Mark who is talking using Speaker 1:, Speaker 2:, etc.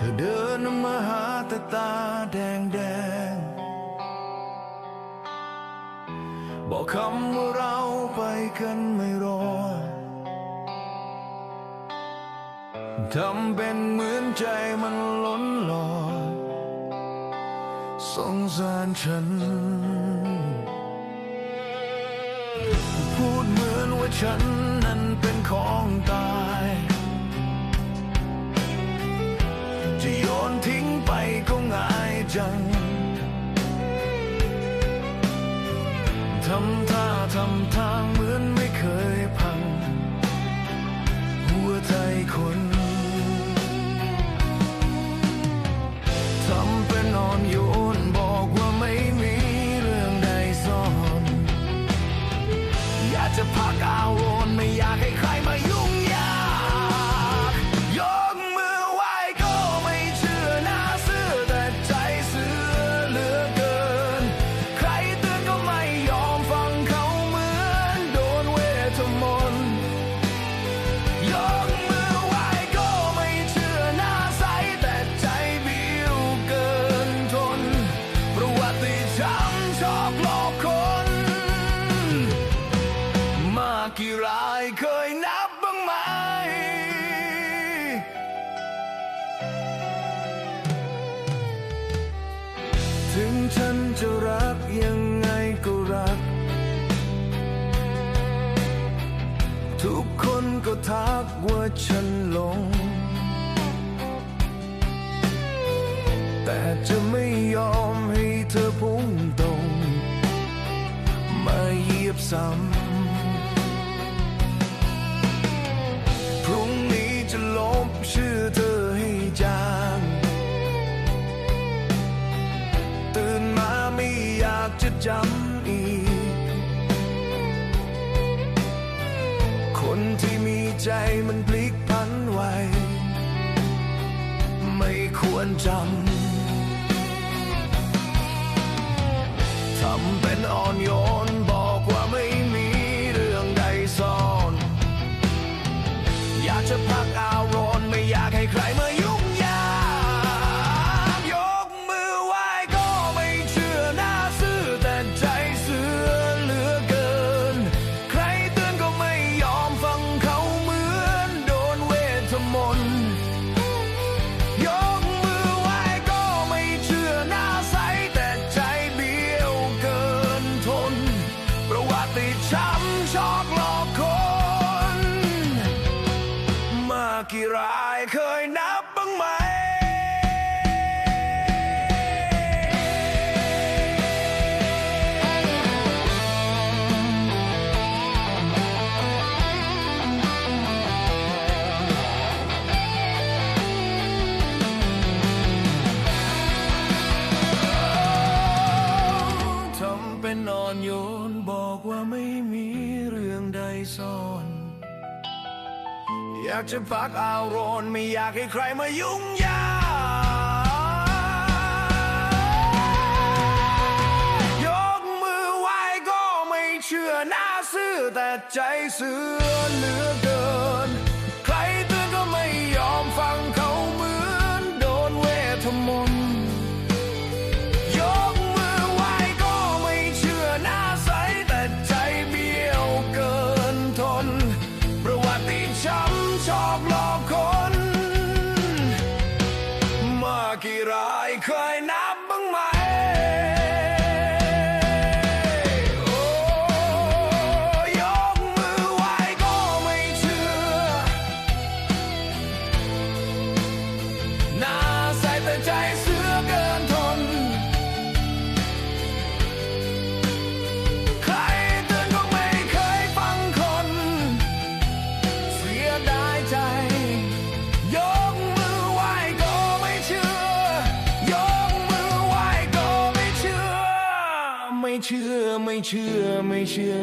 Speaker 1: ธอเดินมาหาแต่ตาแดงแดง บอกคำว่าเราไปกันไม่รอ ทำเป็นเหมือนใจมันล้นหลอสงสารฉัน พูดเหมือนว่าฉัน ทำทางเหมือนไม่เคยพัง หัวใจคนทำเป็นนอนโยนบอกว่าไม่มีเรื่องใดซ่อน อยากจะพักอาวนไม่อยากให้ใคร กี่รายเคยนับบ้างไหม ถึงฉันจะรักยังไงก็รัก ทุกคนก็ทักว่าฉันหลง แต่จะไม่ยอมให้เธอพุ่งตรง มาเหยียบซ้ำากจะจำอีก คนที่มีใจมันพลิกพันไว ไม่ควรจำ ทำเป็นอ่อนโยน กี่รายเคยนับบ้างไหม ทำเป็นนอนโยนบอกว่าไม่มีเรื่องใดซ่อน อยากจะพักอารมณ์ไม่อยากให้ใครมายุ่งยากยกมือไหว้ก็ไม่เชื่อหน้าซื่อแต่ใจเสือเหลือเกิน เชื่อไม่เชื่อ